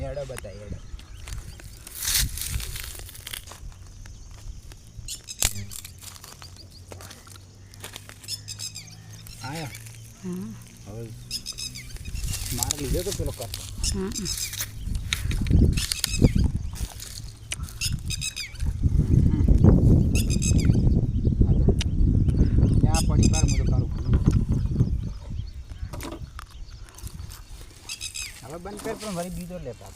એડો બતાય એડો. આયા. હવે માર લીધો તો પેલો કરતો. હવે બંધ કર પણ વળી બીજો લેતા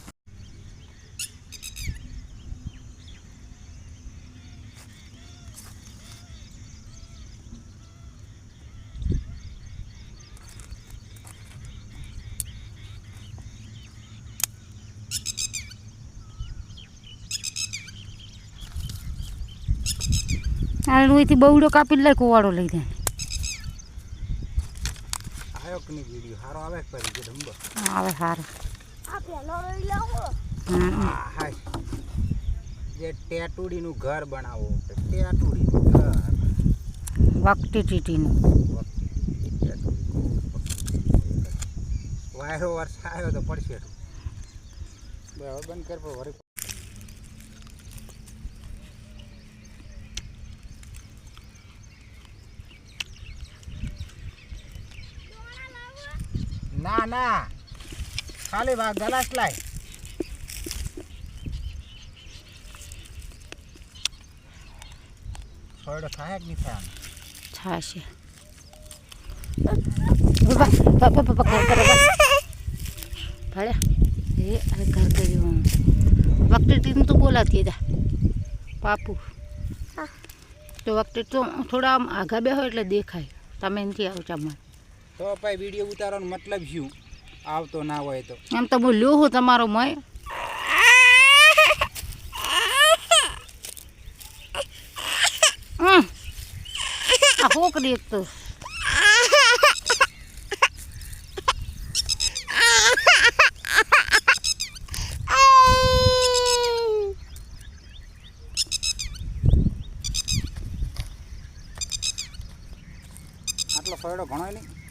બવડો કાપી લે કુવાડો લઈ જાય આવ્યો કે નહીં વીડિયો સારો આવે કે પછી જે ડંબો આવે સારું આ પેલો હા હાય. જે ટેટુડીનું ઘર બનાવો ટેટુડીનું ઘર. વકટી ટીટીનું વાયરો વર્ષ આવ્યો તો પડશે બે હવે બંધ કર પણ વળી ના ના. ખાલી વા ગલાસ લાય. ફળ થાય કે નહીં થાય વકટી ટીમ તો બોલાતી જા પાપુ. તો વકટી તો થોડા આમ આઘા બે હોય એટલે દેખાય. તમે નથી આવો ચમન તો ભાઈ વીડિયો ઉતારવાનો મતલબ શું આવતો ના હોય તો એમ તો લ્યો હું તમારો મય. આ હોકડી એક તો આટલો ફરડો ઘણો નહીં.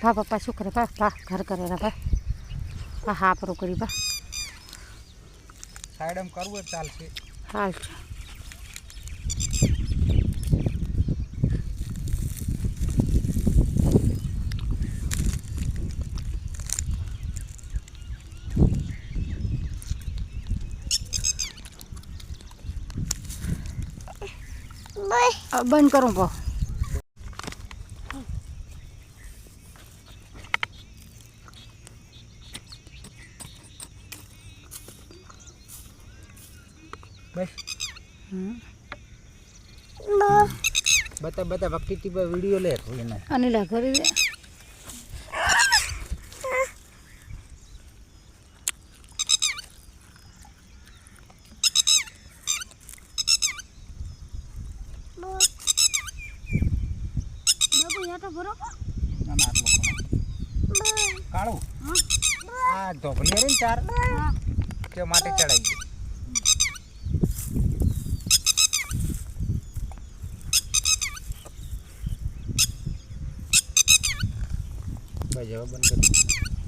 ભા પપ્પા શું કરે ભા ભા ઘર કરે રા ભા ભા હા પરો કરી ભા સાઈડમાં કરવું ચાલશે. હાલ છે. બંધ કરું ભાવ. બતા બતા વખતે વીડિયો લે એને. અનિલા કરી દે તો ભરો. ના ના આટલો કાળું? આ ધોપલી રહી ચાર. તે માટે ગઈ બસ હવે બંધ કરી